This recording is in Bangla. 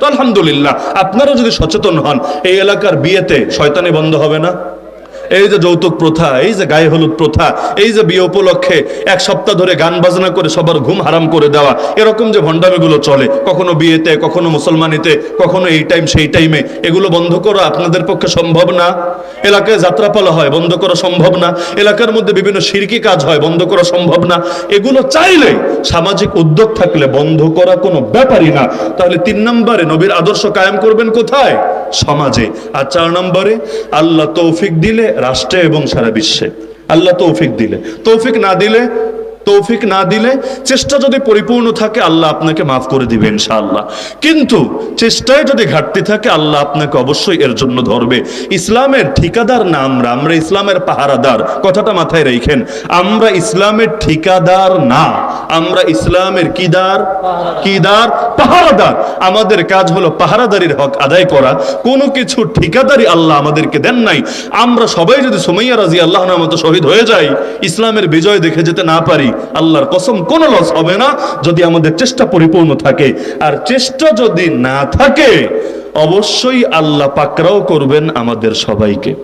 তো আলহামদুলিল্লাহ আপনারা যদি সচেতন হন এই এলাকার বিয়েতে শয়তানি বন্ধ হবে না? এই যে যৌতুক প্রথা, এই যে গায়ে হলুদ প্রথা, এই যে বিয়ে উপলক্ষে এক সপ্তাহ ধরে গান বাজনা করে সবার ঘুম হারাম করে দেওয়া, এরকম যে ভণ্ডামিগুলো চলে, কখনো বিয়েতে, কখনো মুসলমানিতে, কখনো এই টাইম সেই টাইমে এগুলো বন্ধ করা আপনাদের পক্ষে সম্ভব না? এলাকায় যাত্রাপালা হয়, বন্ধ করা সম্ভব না। এলাকার মধ্যে বিভিন্ন সিরকি কাজ হয়, বন্ধ করা সম্ভব না। এগুলো চাইলে সামাজিক উদ্যোগ থাকলে বন্ধ করা কোনো ব্যাপারই না। তাহলে তিন নম্বরে নবীর আদর্শ কায়েম করবেন কোথায়? সমাজে। আর চার নম্বরে আল্লাহ তৌফিক দিলে রাষ্ট্রে এবং সারা বিশ্বে। আল্লাহ তৌফিক দিলে। তৌফিক না দিলে, তৌফিক না দিলে চেষ্টা যদি পরিপূর্ণ থাকে, আল্লাহ আপনাকে মাফ করে দিবে ইনশাআল্লাহ। কিন্তু চেষ্টায় যদি ঘাটতি থাকে, আল্লাহ আপনাকে অবশ্যই এর জন্য ধরবে। ইসলামের ঠিকাদার না আমরা আমরা ইসলামের পাহারাদার। কথাটা মাথায় রেখেন, আমরা ইসলামের ঠিকাদার না। আমরা ইসলামের কিদার কিদার পাহারাদার। আমাদের কাজ হলো পাহারাদারির হক আদায় করা। কোনো কিছু ঠিকাদারি আল্লাহ আমাদেরকে দেন নাই। আমরা সবাই যদি সুমাইয়া রাজি আল্লাহ মতো শহীদ হয়ে যাই, ইসলামের বিজয় দেখে যেতে না পারি, আল্লাহর কসম কোনো লস হবে না যদি আমাদের চেষ্টা পরিপূর্ণ থাকে। আর চেষ্টা যদি না থাকে, অবশ্যই আল্লাহ পাকরাও করবেন আমাদের সবাইকে।